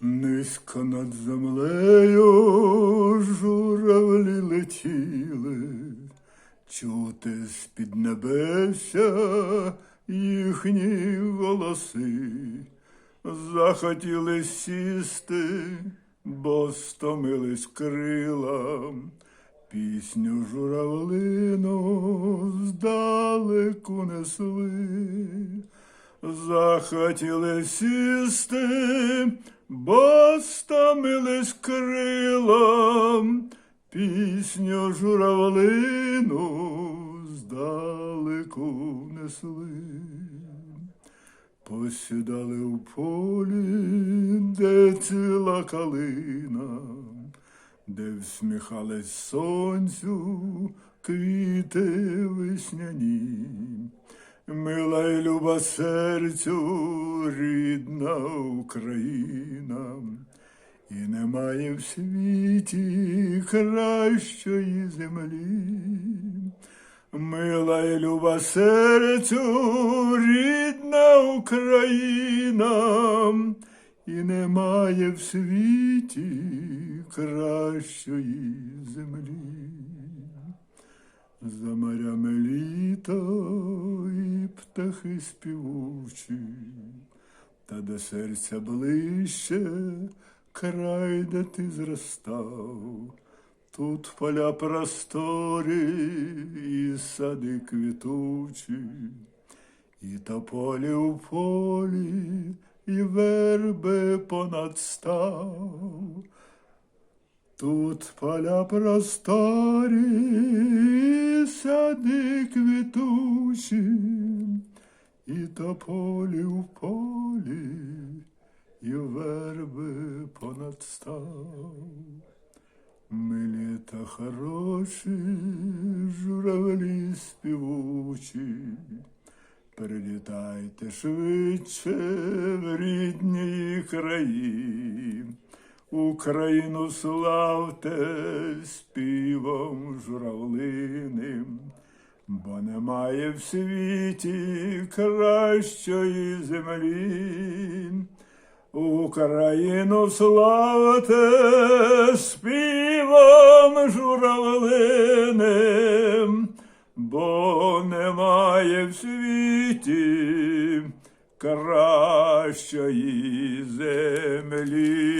Низько над землею журавлі летіли, чути з-під небеся їхні голоси, захотіли сісти, бо стомились крилам, пісню журавлину здалеку несли. Захотіли сісти, бо стомились крилом, пісню журавлину здалеку несли. Посідали в полі, де ціла калина, де всміхались сонцю квіти весняні. Мила й люба серцю рідна Україна, і немає в світі кращої землі. Мила й люба серцю рідна Україна, і немає в світі кращої землі. За морями літо і птахи співучі, та до серця ближче край, де ти зростав. Тут поля просторі і сади квітучі, і тополі у полі, і верби понад став. Тут поля просторі, сади квітучі, і тополі в полі, і верби понад став. Милі та хороші, журавлі співучі, Прилітайте швидше в рідні краї. Україну славте співом журавлиним, бо немає в світі кращої землі. Україну славте співом журавлиним, бо немає в світі кращої землі.